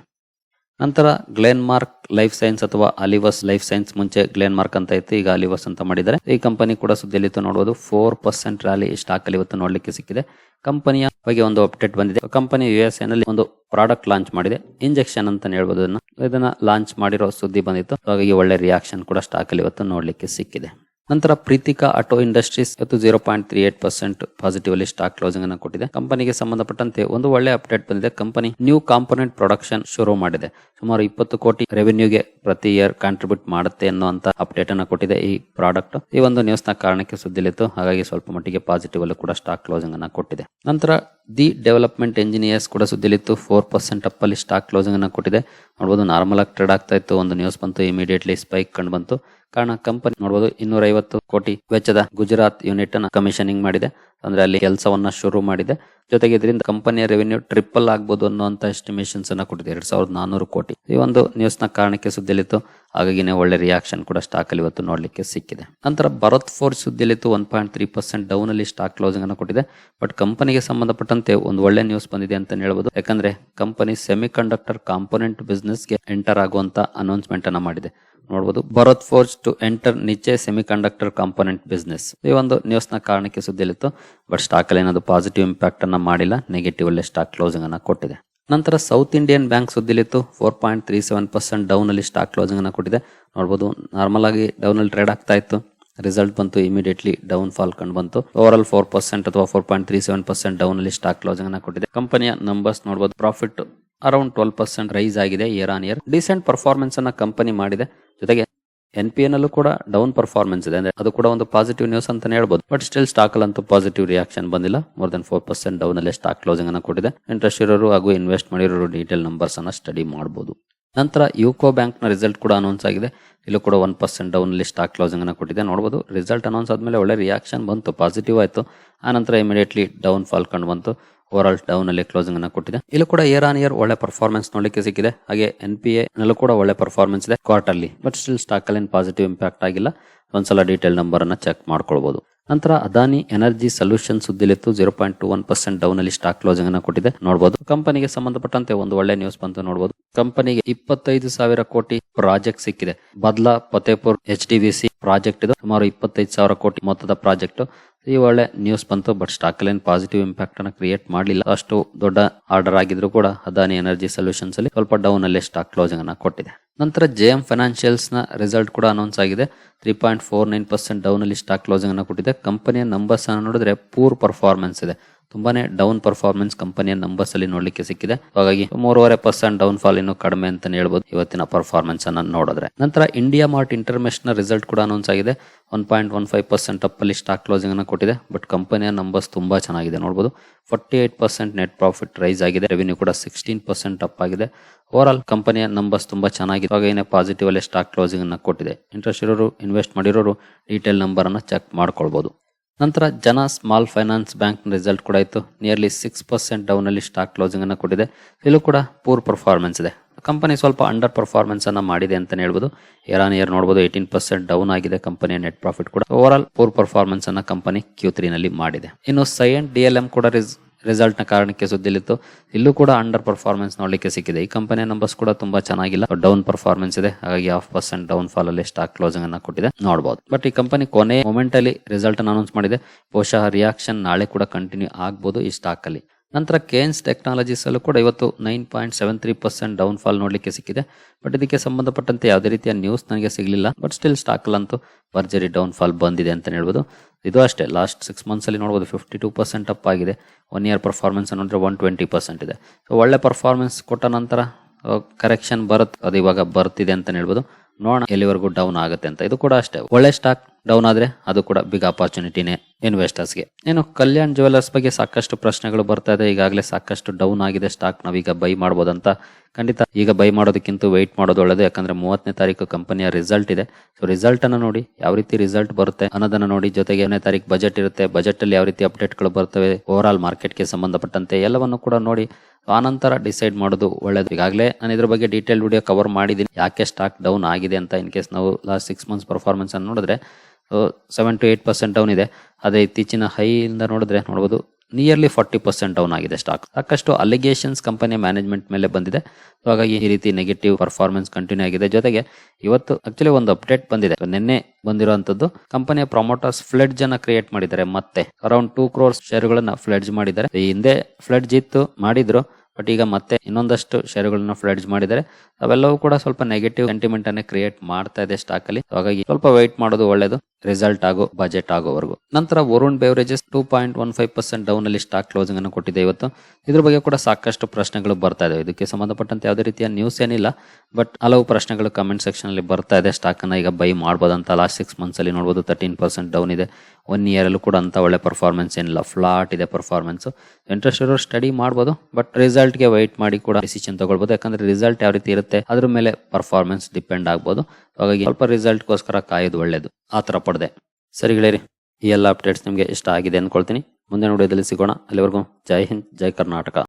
A: ನಂತರ ಗ್ಲೆನ್ ಮಾರ್ಕ್ ಲೈಫ್ ಸೈನ್ಸ್ ಅಥವಾ ಅಲಿವಸ್ ಲೈಫ್ ಸೈನ್ಸ್ ಮುಂಚೆ ಗ್ಲೇನ್ ಮಾರ್ಕ್ ಅಂತ ಇತ್ತು ಈಗ ಅಲಿವಸ್ ಅಂತ ಮಾಡಿದ್ದಾರೆ. ಈ ಕಂಪನಿ ಕೂಡ ಸುದ್ದಿಯಲ್ಲಿತ್ತು ನೋಡಬಹುದು ಫೋರ್ ಪರ್ಸೆಂಟ್ ರ್ಯಾಲಿ ಸ್ಟಾಕ್ ಅಲ್ಲಿ ಇವತ್ತು ನೋಡ್ಲಿಕ್ಕೆ ಸಿಕ್ಕಿದೆ. ಕಂಪನಿಯ ಬಗ್ಗೆ ಒಂದು ಅಪ್ಡೇಟ್ ಬಂದಿದೆ. ಕಂಪನಿ ಯು ಎಸ್ನಲ್ಲಿ ಒಂದು ಪ್ರಾಡಕ್ಟ್ ಲಾಂಚ್ ಮಾಡಿದೆ. ಇಂಜೆಕ್ಷನ್ ಅಂತ ಹೇಳ್ಬೋದು ಇದನ್ನ. ಇದನ್ನ ಲಾಂಚ್ ಮಾಡಿರೋ ಸುದ್ದಿ ಬಂದಿತ್ತು. ಹಾಗಾಗಿ ಒಳ್ಳೆ ರಿಯಾಕ್ಷನ್ ಕೂಡ ಸ್ಟಾಕ್ ಅಲ್ಲಿ ಇವತ್ತು ನೋಡ್ಲಿಕ್ಕೆ ಸಿಕ್ಕಿದೆ. ನಂತರ ಪ್ರೀತಿಕಾ ಆಟೋ ಇಂಡಸ್ಟ್ರೀಸ್ ಇವತ್ತು zero point three eight percent positive ಅಲ್ಲಿ ಸ್ಟಾಕ್ ಕ್ಲೋಸಿಂಗ್ ಅನ್ನು ಕೊಟ್ಟಿದೆ. ಕಂಪನಿಗೆ ಸಂಬಂಧಪಟ್ಟಂತೆ ಒಂದು ಒಳ್ಳೆ ಅಪ್ಡೇಟ್ ಬಂದಿದೆ. ಕಂಪನಿ ನ್ಯೂ ಕಾಂಪೊನೆಂಟ್ ಪ್ರೊಡಕ್ಷನ್ ಶುರು ಮಾಡಿದೆ. ಸುಮಾರು ಇಪ್ಪತ್ತು ಕೋಟಿ ರೆವೆನ್ಯೂಗೆ ಪ್ರತಿ ಇಯರ್ ಕಾಂಟ್ರಿಬ್ಯೂಟ್ ಮಾಡುತ್ತೆ ಅನ್ನುವಂತ ಅಪ್ಡೇಟ್ ಅನ್ನು ಕೊಟ್ಟಿದೆ ಈ ಪ್ರಾಡಕ್ಟ್ ಈ ಒಂದು ನ್ಯೂಸ್ನ ಕಾರಣಕ್ಕೆ ಸುದ್ದಿಲಿತ್ತು. ಹಾಗಾಗಿ ಸ್ವಲ್ಪ ಮಟ್ಟಿಗೆ ಪಾಸಿಟಿವ್ ಅಲ್ಲಿ ಕೂಡ ಸ್ಟಾಕ್ ಕ್ಲೋಸಿಂಗ್ ಅನ್ನು ಕೊಟ್ಟಿದೆ. ನಂತರ ದಿ ಡೆವಲಪ್ಮೆಂಟ್ ಇಂಜಿನಿಯರ್ಸ್ ಕೂಡ ಸುದ್ದಿಲಿತ್ತು. ಫೋರ್ ಪರ್ಸೆಂಟ್ ಅಪ್ ಅಲ್ಲಿ ಸ್ಟಾಕ್ ಕ್ಲೋಸಿಂಗ್ ಅನ್ನು ಕೊಟ್ಟಿದೆ. ನೋಡಬಹುದು ನಾರ್ಮಲ್ ಆಗಿ ಟ್ರೇಡ್ ಆಗ್ತಾ ಇತ್ತು. ಒಂದು ನ್ಯೂಸ್ ಬಂತು ಇಮಿಡಿಯೇಟ್ಲಿ ಸ್ಪೈಕ್ ಕಂಡು ಬಂತು. ಕಾರಣ ಕಂಪನಿ ನೋಡಬಹುದು ಇನ್ನೂರ ಐವತ್ತು ಕೋಟಿ ವೆಚ್ಚದ ಗುಜರಾತ್ ಯೂನಿಟ್ ಅನ್ನು ಕಮಿಷನಿಂಗ್ ಮಾಡಿದೆ. ಅಂದ್ರೆ ಅಲ್ಲಿ ಕೆಲಸವನ್ನ ಶುರು ಮಾಡಿದೆ. ಜೊತೆಗೆ ಇದರಿಂದ ಕಂಪನಿಯ ರೆವೆನ್ಯೂ ಟ್ರಿಪಲ್ ಆಗ್ಬೋದು ಅನ್ನುವಂತ ಎಸ್ಟಿಮೇಷನ್ಸ್ ಅನ್ನ ಕೊಟ್ಟಿದೆ. ಎರಡ್ ಸಾವಿರದ ನಾನೂರು ಕೋಟಿ. ಈ ಒಂದು ನ್ಯೂಸ್ನ ಕಾರಣಕ್ಕೆ ಸುದ್ದಿಲಿತ್ತು ಹಾಗಾಗಿನೇ ಒಳ್ಳೆ ರಿಯಾಕ್ಷನ್ ಕೂಡ ಸ್ಟಾಕ್ ಅಲ್ಲಿ ಇವತ್ತು ನೋಡ್ಲಿಕ್ಕೆ ಸಿಕ್ಕಿದೆ. ನಂತರ Bharat force ಸುದ್ದಿಲಿತ್ತು one point three percent down ಅಲ್ಲಿ ಸ್ಟಾಕ್ ಕ್ಲೋಸಿಂಗ್ ಅನ್ನು ಕೊಟ್ಟಿದೆ. ಬಟ್ ಕಂಪನಿಗೆ ಸಂಬಂಧಪಟ್ಟಂತೆ ಒಂದು ಒಳ್ಳೆ ನ್ಯೂಸ್ ಬಂದಿದೆ ಅಂತ ಹೇಳ್ಬೋದು. ಯಾಕಂದ್ರೆ ಕಂಪನಿ ಸೆಮಿ ಕಂಡಕ್ಟರ್ ಕಾಂಪೋನೆಂಟ್ ಬಿಸ್ನೆಸ್ಗೆ ಎಂಟರ್ ಆಗುವಂತ ಅನೌನ್ಸ್ಮೆಂಟ್ ಅನ್ನ ಮಾಡಿದೆ. ನೋಡಬಹುದು Bharat Forge to enter niche semiconductor component business ಈ ಒಂದು ನ್ಯೂಸ್ನ ಕಾರಣಕ್ಕೆ ಸುದ್ದಿಲಿತ್ತು ಬಟ್ ಸ್ಟಾಕ್ ಅಲ್ಲಿ ಏನಾದ್ರು ಪಾಸಿಟಿವ್ ಇಂಪ್ಯಾಕ್ಟ್ ಅನ್ನ ಮಾಡಿಲ್ಲ. ನೆಗೆಟಿವ್ ಅಲ್ಲೇ ಸ್ಟಾಕ್ ಕ್ಲೋಸಿಂಗ್ ಅನ್ನ ಕೊಟ್ಟಿದೆ. ನಂತರ South Indian bank ಸುದ್ದಿಲಿತ್ತು four point three seven percent down ಅಲ್ಲಿ ಸ್ಟಾಕ್ ಕ್ಲೋಸಿಂಗ್ ಅನ್ನ ಕೊಟ್ಟಿದೆ. ನೋಡಬಹುದು ನಾರ್ಮಲ್ ಆಗಿ ಡೌನ್ ಅಲ್ಲಿ ಟ್ರೇಡ್ ಆಗ್ತಾ ಇತ್ತು. ರಿಸಲ್ಟ್ ಬಂತು ಇಮಿಡಿಯೇಟ್ಲಿ ಡೌನ್ ಫಾಲ್ ಕಂಡು ಬಂತು. ಓವರ್ ಆಲ್ ಫೋರ್ ಪರ್ಸೆಂಟ್ ಅಥವಾ four point three seven percent down ಅಲ್ಲಿ ಸ್ಟಾಕ್ ಕ್ಲೋಸಿಂಗ್ ಅನ್ನ ಕೊಟ್ಟಿದೆ. ಕಂಪನಿಯ ನಂಬರ್ಸ್ ನೋಡಬಹುದು profit around twelve percent rise ಆಗಿದೆ year on year. Decent performance ಅನ್ನ ಕಂಪನಿ ಮಾಡಿದೆ. ಜೊತೆಗೆ ಎನ್ ಪಿ ಎನ್ ಅಲ್ಲೂ ಕೂಡ ಡೌನ್ ಪರ್ಫಾರ್ಮೆನ್ಸ್ ಇದೆ. ಅಂದ್ರೆ ಅದು ಕೂಡ ಒಂದು ಪಾಸಿಟಿವ್ ನ್ಯೂಸ್ ಅಂತ ಹೇಳ್ಬೋದು. ಬಟ್ ಸ್ಟಿಲ್ ಸ್ಟಾಕ್ ಅಂತೂ ಪಾಸಿಟಿವ್ ರಿಯಾಕ್ಷನ್ ಬಂದಿಲ್ಲ. More than four percent down ಅಲ್ಲಿ ಸ್ಟಾಕ್ ಕ್ಲೋಸಿಂಗ್ ಅನ್ನ ಕೊಟ್ಟಿದೆ. ಇಂಟ್ರೆಸ್ಟ್ ಇರೋರು ಹಾಗೂ ಇನ್ವೆಸ್ಟ್ ಮಾಡಿರೋರು ಡೀಟೇಲ್ ನಂಬರ್ಸ್ ಅನ್ನ ಸ್ಟಡಿ ಮಾಡಬಹುದು ನಂತರ ಯುಕೋ ಬ್ಯಾಂಕ್ನ ರಿಸಲ್ಟ್ ಕೂಡ ಅನೌನ್ಸ್ ಆಗಿದೆ. ಇಲ್ಲೂ ಕೂಡ ಒನ್ ಪರ್ಸೆಂಟ್ ಡೌನ್ ಅಲ್ಲಿ ಸ್ಟಾಕ್ ಕ್ಲೋಸಿಂಗ್ ಅನ್ನು ಕೊಟ್ಟಿದೆ. ನೋಡಬಹುದು ರಿಸಲ್ಟ್ ಅನೌನ್ಸ್ ಆದ್ಮೇಲೆ ಒಳ್ಳೆ ರಿಯಾಕ್ಷನ್ ಬಂತು. ಪಾಸಿಟಿವ್ ಆಯ್ತು. ಆನಂತರ ನಂತರ ಇಮಿಡಿಯೇಟ್ಲಿ ಡೌನ್ ಫಾಲ್ ಕಂಡು ಬಂತು. ಓವರ್ ಆಲ್ ಡೌನ್ ಅಲ್ಲಿ ಕ್ಲೋಸಿಂಗ್ ಅನ್ನು ಕೊಟ್ಟಿದೆ. ಇಲ್ಲೂ ಕೂಡ ಇಯರ್ ಆನ್ ಇಯರ್ ಒಳ್ಳೆ ಪರ್ಫಾರ್ಮೆನ್ಸ್ ನೋಡಲಿಕ್ಕೆ ಸಿಕ್ಕಿದೆ. ಹಾಗೆ ಎನ್ ಪಿ ನಲ್ಲೂ ಕೂಡ ಒಳ್ಳೆ ಪರ್ಫಾರ್ಮೆನ್ಸ್ ಇದೆ ಕ್ವಾರ್ಟರ್ಲಿ ಬಟ್ ಸ್ಟಿಲ್ ಸ್ಟಾಕ್ ಅಲ್ಲಿ ಪಾಸಿಟಿವ್ ಇಂಪ್ಯಾಕ್ಟ್ ಆಗಿಲ್ಲ. ಒಂದ್ಸಲ ಡೀಟೇಲ್ ನಂಬರ್ ಅನ್ನ ಚೆಕ್ ಮಾಡ್ಕೊಳ್ಬಹುದು ನಂತರ Adani energy solution ಸುದ್ದಿಲಿತ್ತು. Zero point two one percent down ಅಲ್ಲಿ ಸ್ಟಾಕ್ ಕ್ಲೋಸಿಂಗ್ ಅನ್ನು ಕೊಟ್ಟಿದೆ. ನೋಡಬಹುದು ಕಂಪನಿಗೆ ಸಂಬಂಧಪಟ್ಟಂತೆ ಒಂದು ಒಳ್ಳೆ ನ್ಯೂಸ್ ಬಂತು ನೋಡಬಹುದು ಕಂಪನಿಗೆ ಇಪ್ಪತ್ತೈದು ಸಾವಿರ ಕೋಟಿ ಪ್ರಾಜೆಕ್ಟ್ ಸಿಕ್ಕಿದೆ. Badla Fatehpur H D C project ಇದು. ಸುಮಾರು ಇಪ್ಪತ್ತೈದು ಸಾವಿರ ಕೋಟಿ ಮೊತ್ತದ ಪ್ರಾಜೆಕ್ಟ್ ಈ ಒಳ್ಳೆ ನ್ಯೂಸ್ ಬಂತು ಬಟ್ ಸ್ಟಾಕ್ ಅಲ್ಲಿ ಪಾಸಿಟಿವ್ ಇಂಪ್ಯಾಕ್ಟ್ ಅನ್ನ ಕ್ರಿಯೇಟ್ ಮಾಡಲಿಲ್ಲ. ಅಷ್ಟು ದೊಡ್ಡ ಆರ್ಡರ್ ಆಗಿದ್ರು ಕೂಡ ಅದಾನಿ ಎನರ್ಜಿ ಸೊಲ್ಯೂಷನ್ಸ್ ಅಲ್ಲಿ ಸ್ವಲ್ಪ ಡೌನ್ ಅಲ್ಲಿ ಸ್ಟಾಕ್ ಕ್ಲೋಸಿಂಗ್ ಅನ್ನ ಕೊಟ್ಟಿದೆ. ನಂತರ ಜೆ ಎಂ ಫೈನಾನ್ಷಿಯಲ್ಸ್ನ ರಿಸಲ್ಟ್ ಕೂಡ ಅನೌನ್ಸ್ ಆಗಿದೆ. Three point four nine percent down ಅಲ್ಲಿ ಸ್ಟಾಕ್ ಕ್ಲೋಸಿಂಗ್ ಅನ್ನ ಕೊಟ್ಟಿದೆ. ಕಂಪನಿಯ ನಂಬರ್ಸ್ ಅನ್ನು ನೋಡಿದ್ರೆ ಪೂರ್ ಪರ್ಫಾರ್ಮೆನ್ಸ್ ಇದೆ. ತುಂಬಾನೇ ಡೌನ್ ಪರ್ಫಾರ್ಮೆನ್ಸ್ ಕಂಪನಿಯ ನಂಬರ್ಸ್ ಅಲ್ಲಿ ನೋಡ್ಲಿಕ್ಕೆ ಸಿಕ್ಕಿದೆ. ಹಾಗಾಗಿ ಮೂರುವರೆ ಪರ್ಸೆಂಟ್ ಡೌನ್ ಫಾಲ್ ಇನ್ನು ಕಡಿಮೆ ಅಂತ ಹೇಳ್ಬೋದು ಇವತ್ತಿನ ಪರ್ಫಾರ್ಮೆನ್ಸ್ ಅನ್ನ ನೋಡಿದ್ರೆ. ನಂತರ ಇಂಡಿಯಾ ಮಾರ್ಟ್ ಇಂಟರ್ನ್ಯಾಷನಲ್ ರಿಸಲ್ಟ್ ಕೂಡ ಅನೌನ್ಸ್ ಆಗಿದೆ. One point one five percent up ಅಲ್ಲಿ ಸ್ಟಾಕ್ ಕ್ಲೋಸಿಂಗ್ ಅನ್ನು ಕೊಟ್ಟಿದೆ. ಬಟ್ ಕಂಪನಿಯ ನಂಬರ್ಸ್ ತುಂಬಾ ಚೆನ್ನಾಗಿದೆ ನೋಡಬಹುದು forty eight percent net profit rise ಆಗಿದೆ. ರೆವಿನ್ಯೂ ಕೂಡ ಸಿಕ್ಸ್ಟೀನ್ ಪರ್ಸೆಂಟ್ ಅಪ್ ಆಗಿದೆ. ಓವರ್ ಆಲ್ ಕಂಪನಿಯ ನಂಬರ್ಸ್ ತುಂಬಾ ಚೆನ್ನಾಗಿದೆ. ಹಾಗೆ ಪಾಸಿಟಿವ್ ಅಲ್ಲಿ ಸ್ಟಾಕ್ ಕ್ಲೋಸಿಂಗ್ ಅನ್ನ ಕೊಟ್ಟಿದೆ. ಇಂಟ್ರೆಸ್ಟ್ ಇರೋರು ಇನ್ವೆಸ್ಟ್ ಮಾಡಿರೋರು ಡೀಟೇಲ್ ನಂಬರ್ ಅನ್ನ ಚೆಕ್ ಮಾಡ್ಕೊಳ್ಬಹುದು ನಂತರ ಜನ ಸ್ಮಾಲ್ ಫೈನಾನ್ಸ್ ಬ್ಯಾಂಕ್ನ ರಿಸಲ್ಟ್ ಕೂಡ ಇತ್ತು. ನಿಯರ್ಲಿ ಸಿಕ್ಸ್ ಪರ್ಸೆಂಟ್ ಡೌನ್ ಅಲ್ಲಿ ಸ್ಟಾಕ್ ಕ್ಲೋಸಿಂಗ್ ಅನ್ನು ಕೊಟ್ಟಿದೆ. ಇಲ್ಲೂ ಕೂಡ ಪೂರ್ ಪರ್ಫಾರ್ಮೆನ್ಸ್ ಇದೆ. ಕಂಪನಿ ಸ್ವಲ್ಪ ಅಂಡರ್ ಪರ್ಫಾರ್ಮೆನ್ಸ್ ಅನ್ನು ಮಾಡಿದೆ ಅಂತ ಹೇಳ್ಬೋದು. ಇಯರ್ ಆನ್ ಇಯರ್ ನೋಡಬಹುದು ಏಯ್ಟೀನ್ ಪರ್ಸೆಂಟ್ ಡೌನ್ ಆಗಿದೆ. ಕಂಪನಿಯ ನೆಟ್ ಪ್ರಾಫಿಟ್ ಕೂಡ. ಓವರ್ ಆಲ್ ಪೂರ್ ಪರ್ಫಾರ್ಮೆನ್ಸ್ ಅನ್ನು ಕಂಪನಿ ಕ್ಯೂ ತ್ರೀನಲ್ಲಿ ಮಾಡಿದೆ. ಇನ್ನು ಸೈಎನ್ ಡಿ ಎಲ್ ಎಂ ಕೂಡ ರಿಸಲ್ಟ್ನ ಕಾರಣಕ್ಕೆ ಸುದ್ದಿಲಿತ್ತು. ಇಲ್ಲೂ ಕೂಡ ಅಂಡರ್ ಪರ್ಫಾರ್ಮೆನ್ಸ್ ನೋಡಲಿಕ್ಕೆ ಸಿಕ್ಕಿದೆ. ಈ ಕಂಪನಿಯ ನಂಬರ್ಸ್ ಕೂಡ ತುಂಬಾ ಚೆನ್ನಾಗಿಲ್ಲ. ಡೌನ್ ಪರ್ಫಾರ್ಮೆನ್ಸ್ ಇದೆ. ಹಾಗಾಗಿ ಹಾಫ್ ಪರ್ಸೆಂಟ್ ಡೌನ್ ಫಾಲ್ ಅಲ್ಲಿ ಸ್ಟಾಕ್ ಕ್ಲೋಸಿಂಗ್ ಅನ್ನ ಕೊಟ್ಟಿದೆ. ನೋಡಬಹುದು ಬಟ್ ಈ ಕಂಪನಿ ಕೊನೆ ಮೊಮೆಂಟ್ ಅಲ್ಲಿ ರಿಸಲ್ಟ್ ಅನೌನ್ಸ್ ಮಾಡಿದೆ. ಬಹುಶಃ ರಿಯಾಕ್ಷನ್ ನಾಳೆ ಕೂಡ ಕಂಟಿನ್ಯೂ ಆಗ್ಬೋದು ಈ ಸ್ಟಾಕ್ ಅಲ್ಲಿ. ನಂತರ ಕೇನ್ಸ್ ಟೆಕ್ನಾಲಜೀಸಲ್ಲೂ ಕೂಡ ಇವತ್ತು nine point seven three percent down fall ನೋಡಲಿಕ್ಕೆ ಸಿಕ್ಕಿದೆ. ಬಟ್ ಇದಕ್ಕೆ ಸಂಬಂಧಪಟ್ಟಂತೆ ಯಾವುದೇ ರೀತಿಯ ನ್ಯೂಸ್ ನನಗೆ ಸಿಗಲಿಲ್ಲ. ಬಟ್ ಸ್ಟಿಲ್ ಸ್ಟಾಕಲ್ಲಂತೂ ಭರ್ಜರಿ ಡೌನ್ ಫಾಲ್ ಬಂದಿದೆ ಅಂತ ಹೇಳ್ಬೋದು. ಇದು ಅಷ್ಟೇ ಲಾಸ್ಟ್ ಸಿಕ್ಸ್ ಮಂತ್ಸಲ್ಲಿ ನೋಡ್ಬೋದು ಫಿಫ್ಟಿ ಟೂ ಪರ್ಸೆಂಟ್ ಅಪ್ ಆಗಿದೆ. ಒನ್ ಇಯರ್ ಪರ್ಫಾರ್ಮೆನ್ಸ್ ನೋಡಿದ್ರೆ ಒನ್ ಟ್ವೆಂಟಿ ಪರ್ಸೆಂಟ್ ಇದೆ. ಸೊ ಒಳ್ಳೆ ಪರ್ಫಾರ್ಮೆನ್ಸ್ ಕೊಟ್ಟ ನಂತರ ಕರೆಕ್ಷನ್ ಬರುತ್ತೆ ಅದು ಇವಾಗ ಬರ್ತಿದೆ ಅಂತ ಹೇಳ್ಬೋದು. ನೋಡೋಣ ಎಲ್ಲಿವರೆಗೂ ಡೌನ್ ಆಗುತ್ತೆ ಅಂತ. ಇದು ಕೂಡ ಅಷ್ಟೇ. ಒಳ್ಳೆ ಸ್ಟಾಕ್ ಡೌನ್ ಆದ್ರೆ ಅದು ಕೂಡ ಬಿಗ್ ಅಪರ್ಚುನಿಟಿನೇ ಇನ್ವೆಸ್ಟರ್ಸ್ಗೆ ಏನು ಕಲ್ಯಾಣ್ ಜುವೆಲ್ಲರ್ಸ್ ಬಗ್ಗೆ ಸಾಕಷ್ಟು ಪ್ರಶ್ನೆಗಳು ಬರ್ತಾ ಇದೆ. ಈಗಾಗಲೇ ಸಾಕಷ್ಟು ಡೌನ್ ಆಗಿದೆ. ಸ್ಟಾಕ್ ನಾವೀಗ ಬೈ ಮಾಡ್ಬೋದಂತ ಖಂಡಿತ ಈಗ ಬೈ ಮಾಡೋದಕ್ಕಿಂತ ವೆಯ್ಟ್ ಮಾಡೋದು ಒಳ್ಳೇದು. ಯಾಕಂದ್ರೆ ಮೂವತ್ತನೇ ತಾರೀಕು ಕಂಪನಿಯ ರಿಸಲ್ಟ್ ಇದೆ. ಸೊ ರಿಸಲ್ಟ್ ಅನ್ನ ನೋಡಿ ಯಾವ ರೀತಿ ರಿಸಲ್ಟ್ ಬರುತ್ತೆ ಅನ್ನೋದನ್ನ ನೋಡಿ. ಜೊತೆಗೆ ಏನೇ ತಾರೀಕು ಬಜೆಟ್ ಇರುತ್ತೆ. ಬಜೆಟ್ ಅಲ್ಲಿ ಯಾವ ರೀತಿ ಅಪ್ಡೇಟ್ಗಳು ಬರ್ತವೆ ಓವರ್ ಆಲ್ ಮಾರ್ಕೆಟ್ಗೆ ಸಂಬಂಧಪಟ್ಟಂತೆ ಎಲ್ಲವನ್ನು ಕೂಡ ನೋಡಿ. ಆನಂತರ ಡಿಸೈಡ್ ಮಾಡೋದು ಒಳ್ಳೇದು. ಈಗಾಗಲೇ ನಾನು ಇದ್ರ ಬಗ್ಗೆ ಡೀಟೇಲ್ ವಿಡಿಯೋ ಕವರ್ ಮಾಡಿದ್ದೀನಿ. ಯಾಕೆ ಸ್ಟಾಕ್ ಡೌನ್ ಆಗಿದೆ ಅಂತ ಇನ್ ಕೇಸ್ ನಾವು ಲಾಸ್ಟ್ ಸಿಕ್ಸ್ ಮಂತ್ಸ್ ಪರ್ಫಾರ್ಮೆನ್ಸ್ ಅನ್ನು ನೋಡಿದ್ರೆ seven to eight percent down ಇದೆ. ಅದೇ ಇತ್ತೀಚಿನ ಹೈ ಇಂದ ನೋಡಿದ್ರೆ ನೋಡಬಹುದು ನಿಯರ್ಲಿ ಫಾರ್ಟಿ ಪರ್ಸೆಂಟ್ ಡೌನ್ ಆಗಿದೆ ಸ್ಟಾಕ್ ಸಾಕಷ್ಟು ಅಲಿಗೇಷನ್ಸ್ ಕಂಪನಿ ಮ್ಯಾನೇಜ್ಮೆಂಟ್ ಮೇಲೆ ಬಂದಿದೆ. ಸೊ ಹಾಗಾಗಿ ಈ ರೀತಿ ನೆಗೆಟಿವ್ ಪರ್ಫಾರ್ಮೆನ್ಸ್ ಕಂಟಿನ್ಯೂ ಆಗಿದೆ. ಜೊತೆಗೆ ಇವತ್ತು ಆಕ್ಚುಲಿ ಒಂದು ಅಪ್ಡೇಟ್ ಬಂದಿದೆ. ನಿನ್ನೆ ಬಂದಿರುವಂತದ್ದು ಕಂಪನಿಯ ಪ್ರೊಮೋಟರ್ಸ್ ಫ್ಲೆಡ್ಜ್ ಅನ್ನ ಕ್ರಿಯೇಟ್ ಮಾಡಿದ್ದಾರೆ. ಮತ್ತೆ ಅರೌಂಡ್ ಟೂ ಕ್ರೋರ್ಸ್ ಶೇರುಗಳನ್ನ ಫ್ಲೆಡ್ಜ್ ಮಾಡಿದ್ದಾರೆ. ಈ ಹಿಂದೆ ಫ್ಲೆಡ್ಜ್ ಇತ್ತು, ಮಾಡಿದ್ರು. ಬಟ್ ಈಗ ಮತ್ತೆ ಇನ್ನೊಂದಷ್ಟು ಶೇರುಗಳನ್ನ ಫ್ಲಡ್ಜ್ ಮಾಡಿದರೆ ಅವೆಲ್ಲವೂ ಕೂಡ ಸ್ವಲ್ಪ ನೆಗೆಟಿವ್ ಸೆಂಟಿಮೆಂಟ್ ಅನ್ನೇ ಕ್ರಿಯೇಟ್ ಮಾಡ್ತಾ ಇದೆ ಸ್ಟಾಕ್ ಅಲ್ಲಿ. ಹಾಗಾಗಿ ಸ್ವಲ್ಪ ವೈಟ್ ಮಾಡೋದು ಒಳ್ಳೇದು. ರಿಸಲ್ಟ್ ಆಗೋ ಬಜೆಟ್ ಆಗೋವರೆಗೂ. ನಂತರ Varun beverages two point one five percent down ಅಲ್ಲಿ ಸ್ಟಾಕ್ ಕ್ಲೋಸಿಂಗ್ ಅನ್ನು ಕೊಟ್ಟಿದೆ ಇವತ್ತು. ಇದ್ರ ಬಗ್ಗೆ ಕೂಡ ಸಾಕಷ್ಟು ಪ್ರಶ್ನೆಗಳು ಬರ್ತಾ ಇದೆ ಇದಕ್ಕೆ ಸಂಬಂಧಪಟ್ಟಂತೆ ಯಾವುದೇ ರೀತಿಯ ನ್ಯೂಸ್ ಏನಿಲ್ಲ. ಬಟ್ ಹಲವು ಪ್ರಶ್ನೆಗಳು ಕಮೆಂಟ್ ಸೆಕ್ಷನ್ ಅಲ್ಲಿ ಬರ್ತಾ ಇದೆ. ಸ್ಟಾಕ್ ಅನ್ನ ಈಗ ಬೈ ಮಾಡ್ಬೋದಂತ ಲಾಸ್ಟ್ ಸಿಕ್ಸ್ ಮಂತ್ಸ್ ಅಲ್ಲಿ ನೋಡಬಹುದು ತರ್ಟೀನ್ ಪರ್ಸೆಂಟ್ ಡೌನ್ ಇದೆ. ಒನ್ ಇಯರ್ ಅಲ್ಲೂ ಕೂಡ ಅಂತ ಒಳ್ಳೆ ಪರ್ಫಾರ್ಮೆನ್ಸ್ ಏನಿಲ್ಲ. ಫ್ಲಾಟ್ ಇದೆ ಪರ್ಫಾರ್ಮೆನ್ಸ್ ಇಂಟ್ರೆಸ್ಟ್ ಇರೋರು ಸ್ಟಡಿ ಮಾಡಬಹುದು ಬಟ್ ರಿಸಲ್ಟ್ ಗೆ ವೈಟ್ ಮಾಡಿ ಕೂಡ ಡಿಸಿಷನ್ ತಗೊಳ್ಬಹುದು ಯಾಕಂದ್ರೆ ರಿಸಲ್ಟ್ ಯಾವ ರೀತಿ ಇರುತ್ತೆ, ಅದ್ರ ಮೇಲೆ ಪರ್ಫಾರ್ಮೆನ್ಸ್ ಡಿಪೆಂಡ್ ಆಗ್ಬೋದು. ಹಾಗಾಗಿ ಸ್ವಲ್ಪ ರಿಸಲ್ಟ್ಗೋಸ್ಕರ ಕಾಯೋದು ಒಳ್ಳೇದು. ಆ ತರ ಪಡೆದೆ. ಸರಿ ಗೆಳೆಯರಿ, ಈ ಎಲ್ಲ ಅಪ್ಡೇಟ್ಸ್ ನಿಮಗೆ ಇಷ್ಟ ಆಗಿದೆ ಅನ್ಕೊಳ್ತೀನಿ. ಮುಂದೆ ವಿಡಿಯೋದಲ್ಲಿ ಸಿಗೋಣ. ಅಲ್ಲಿವರೆಗೂ ಜೈ ಹಿಂದ್, ಜೈ ಕರ್ನಾಟಕ.